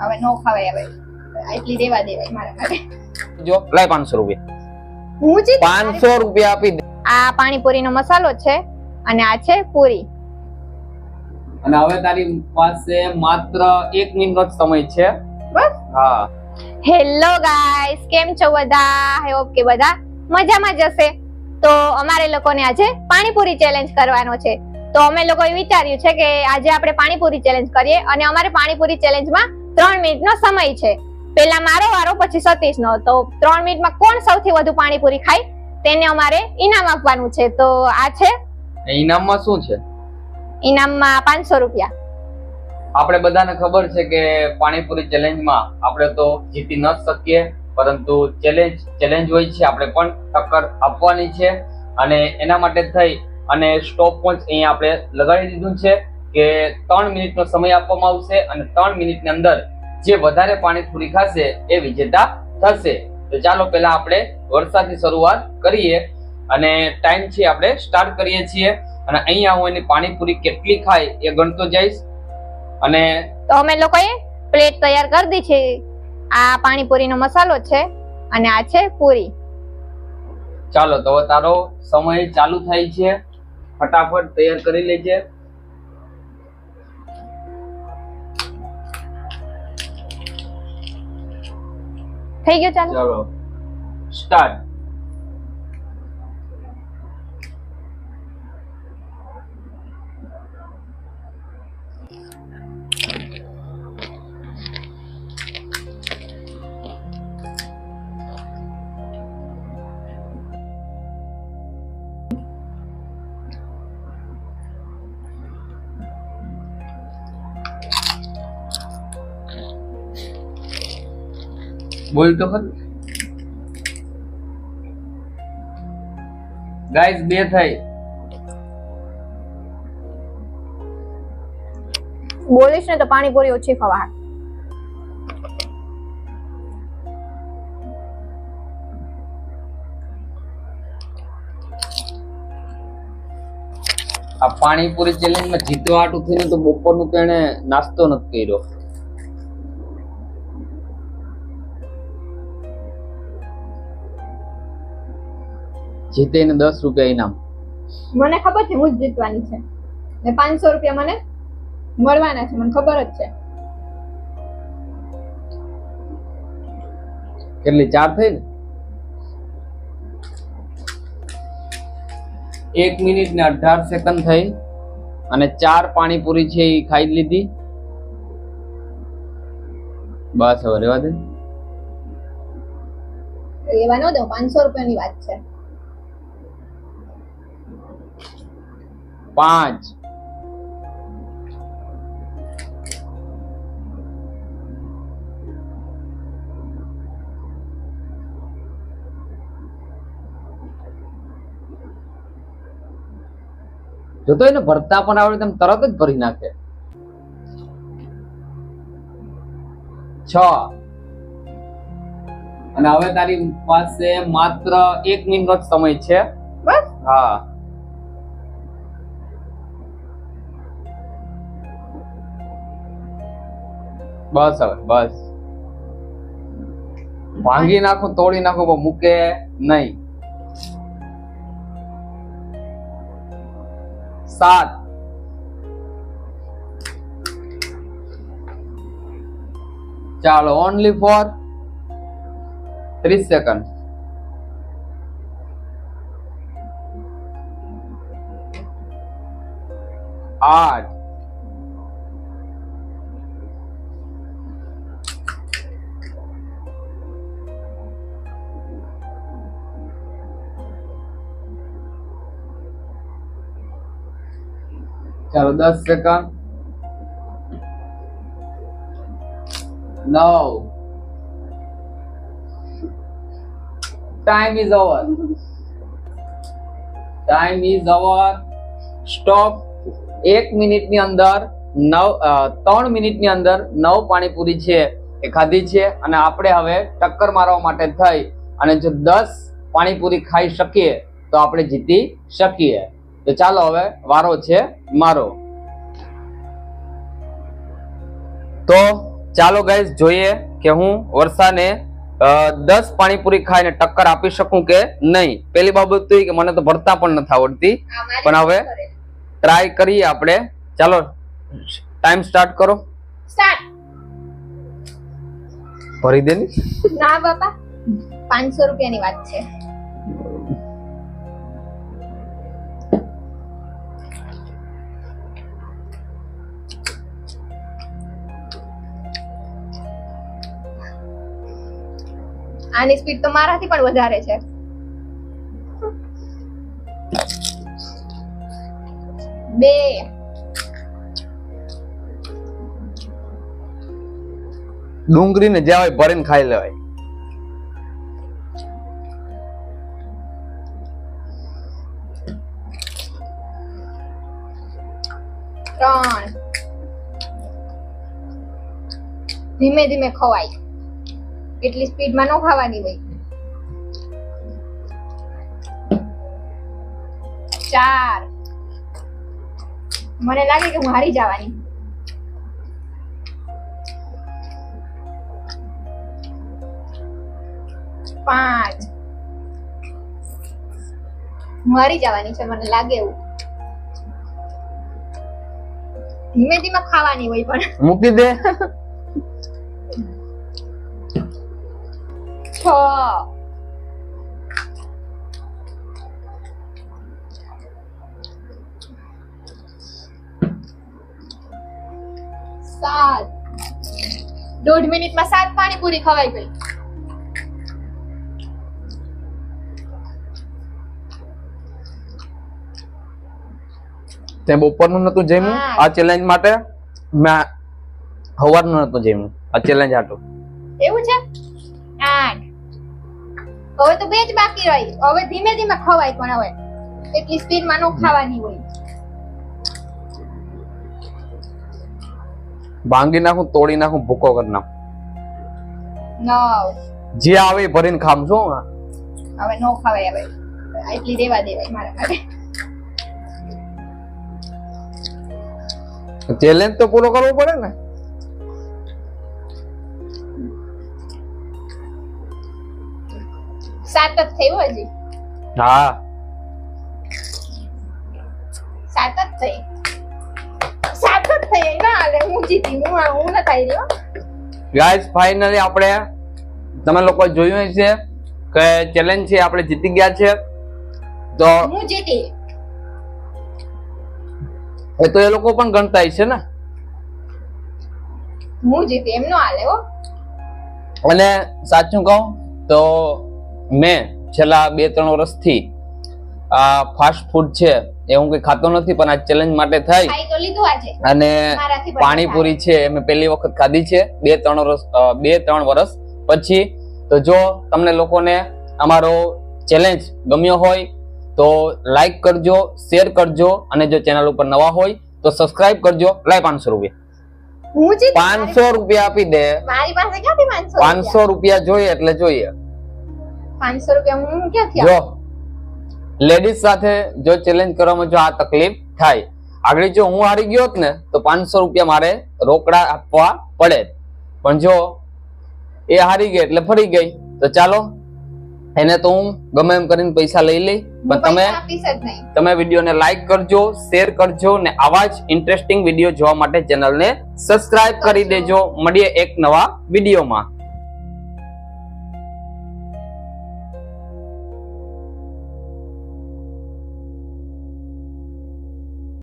હવે નો ખવાય હવે એટલી દેવા દેવાય મારા માટે. જો લાય પાંચસો રૂપિયા. હું જી પાંચસો રૂપિયા આપી દે. આ પાણીપુરીનો મસાલો છે અને આ છે પૂરી. અને હવે તારી પાસે માત્ર એક મિનિટનો જ સમય છે. બસ. હા. હેલો ગાઈસ કેમ છો બધા? આઈ હોપ કે બધા મજામાં જશે તો અમારે લોકોને આજે પાણીપુરી ચેલેન્જ કરવાનો છે. તો અમે લોકોએ વિચાર્યું છે કે આજે આપણે પાણીપુરી ચેલેન્જ કરીએ અને અમારે પાણીપુરી ચેલેન્જમાં ત્રણ મિનિટનો સમય છે. પહેલા મારો વારો પછી સતીશનો. તો ત્રણ મિનિટમાં કોણ સૌથી વધુ પાણીપુરી ખાય? તેને અમારે ઇનામ આપવાનું છે. તો આ છે? ઇનામમાં શું છે? ઇનામમાં પાંચસો રૂપિયા. આપણે બધાને ખબર છે કે પાણીપુરી ચેલેન્જમાં આપણે તો જીતી ન શકીએ પરંતુ ચેલેન્જ ચેલેન્જ હોય છે. આપણે પણ ટક્કર આપવાની છે. અને એના માટે થઈ અને સ્ટોપ વોચ અહીંયા આપણે લગાડી દીધું છે. કે ત્રણ મિનિટનો સમય આપવામાં આવશે અને ત્રણ મિનિટની અંદર જે વધારે પાણીપુરી ખાશે એ વિજેતા થશે. તો ચાલો પહેલા આપણે વરસાદની શરૂઆત કરીએ અને ટાઈમ છે આપણે સ્ટાર્ટ કરીએ છીએ. અને અહીંયા હું એની પાણીપુરી કેટલી ખાય એ ગણતો જઈશ. અને તો અમે લોકોએ પ્લેટ તૈયાર કરી દી છે. આ પાણીપુરીનો મસાલો છે અને આ છે પૂરી. ચાલો તો તારો સમય ચાલુ થાય છે. ફટાફટ તૈયાર કરી લેજે. થઈ ગયો ચાલો? ચાલો. સ્ટાર્ટ બોલ તો ખરું. ગાઈસ બે થઈ બોલીશ ને તો પાણીપુરી ઓછી ખવા આ પાણીપુરી ચેલેન્જમાં જીતવા આટું થઈને તો બપોરનું તેણે નાસ્તો નથી કર્યો. જીતે એને દસ રૂપિયા ઇનામ. મને ખબર છે હું જ જીતવાની છે. ને પાંચસો રૂપિયા મને મળવાના છે મને ખબર જ છે. કેટલી? ચાર થઈ ને? એક મિનિટ ને અઢાર સેકન્ડ થઈ અને ચાર પાણીપુરી છે એ ખાઈ લીધી. બસ હવે રેવા દે. એવા ન દો પાંચસો રૂપિયાની વાત છે. પાંચ. જો તો એને ભરતા પણ આવડે તેમ તરત જ ભરી નાખે. છ. અને હવે તારી પાસે માત્ર એક મિનિટનો જ સમય છે. બસ. હા. બસ હવે, બસ. ભાંગી નાખો, તોડી નાખો, પણ મૂકે નહીં. સાત. ચાલો ઓનલી ફોર ત્રીસ સેકન્ડ આઠ. ચાલો દસ સેકન્ડ. નવ. Time is over time is over stop એક મિનિટની અંદર નવ ત્રણ મિનિટની અંદર નવ પાણીપુરી છે, એ ખાધી છે અને આપણે હવે ટક્કર મારવા માટે થઈ અને જો દસ પાણીપુરી ખાઈ શકીએ તો આપણે જીતી શકીએ. તો ચાલો હવે વારો છે મારો. તો ચાલો ગાઈઝ જોઈએ કે હું વર્ષાને દસ પાણીપુરી ખાઈને ટક્કર આપી શકું કે નહીં? પેલી બાબત તો એ કે મને તો ભરતા પણ નથી આવડતી. પણ હવે ટ્રાય કરીએ આપણે. ચાલો ટાઈમ સ્ટાર્ટ કરો. ભરી દે ના બાપા પાંચસો રૂપિયાની વાત છે. આની સ્પીડ તો મારાથી પણ વધારે છે. બે. ડુંગળી ને જ્યાં હોય ભરીને ખાઈ લેવાય. ત્રણ. ધીમે ધીમે ખવાય. એટલી સ્પીડમાં ન ખાવાની હોય. ચાર. મને લાગે કે હું હારી જવાની. પાંચ. મારી જવાની છે, મને લાગે એવું. ધીમે ધીમે ખાવાની હોય પણ. મૂકી દે. છ સાત. દોઢ મિનિટમાં સાત પાણીપુરી ખવાઈ ગઈ. તે બપોરનું નતું જમ્યું? આ ચેલેન્જ માટે મેં હવારનું નતું જમ્યું. આ ચેલેન્જ હાટું એવું છે? આઠ. હવે તો બે જ બાકી રહી. હવે ધીમે ધીમે ખવાય પણ હવે. એટલી સ્પીડમાં ન ખાવાની હોય. ભાંગી નાખું તોડી નાખું ભૂકો કરી નાખું. નવ જે આવે ભરીને ખામ છું હવે નો ખવાય હવે. એટલી દેવા દેવાય મારા માટે. ચેલેન્જ તો પૂરો કરવો પડે ને. સાત જ થયું હજી? હા. સાત જ થઈ. સાત જ થઈ ના આલે હું જીતી હું હું ન થઈ રહ્યો. ગાઈસ ફાઇનલી આપણે તમે લોકો જોયું હશે કે ચેલેન્જ છે આપણે જીતી ગયા છે. તો હું જીતી. એ તો એ લોકો પણ ગણતા છે ને? હું જીતી એમ નો હો. અને સાચું કહું તો મેં છેલ્લા બે ત્રણ વર્ષથી આ ફાસ્ટ ફૂડ છે એ હું કઈ ખાતો નથી પણ આ ચેલેન્જ માટે થઈ. અને પાણીપુરી છે એ મેં પહેલી વખત ખાધી છે બે ત્રણ વર્ષ બે ત્રણ વર્ષ પછી. તો જો તમને લોકોને અમારો ચેલેન્જ ગમ્યો હોય તો લાઈક કરજો શેર કરજો અને જો ચેનલ ઉપર નવા હોય તો સબસ્ક્રાઇબ કરજો. લાય પાંચસો રૂપિયા. પાંચસો રૂપિયા આપી દે. મારી પાસે પાંચસો પાંચસો રૂપિયા જોઈએ એટલે જોઈએ. પાંચસો રૂપિયા હું ક્યાંથી જો લેડીઝ સાથે જો ચેલેન્જ કરવામાં જો આ તકલીફ થાય આગળ જો હું હારી ગયો ને તો પાંચસો રૂપિયા મારે રોકડા આપવા પડે. પણ જો એ હારી ગઈ એટલે ફરી ગઈ તો ચાલો એને તો હું ગમે એમ કરીને પૈસા લઈ લઈ પણ તમે તમે વિડીયોને લાઈક કરજો શેર કરજો ને આવા જ ઇન્ટરેસ્ટિંગ વીડિયો જોવા માટે ચેનલને સબસ્ક્રાઇબ કરી દેજો. મળીએ એક નવા વિડીયોમાં.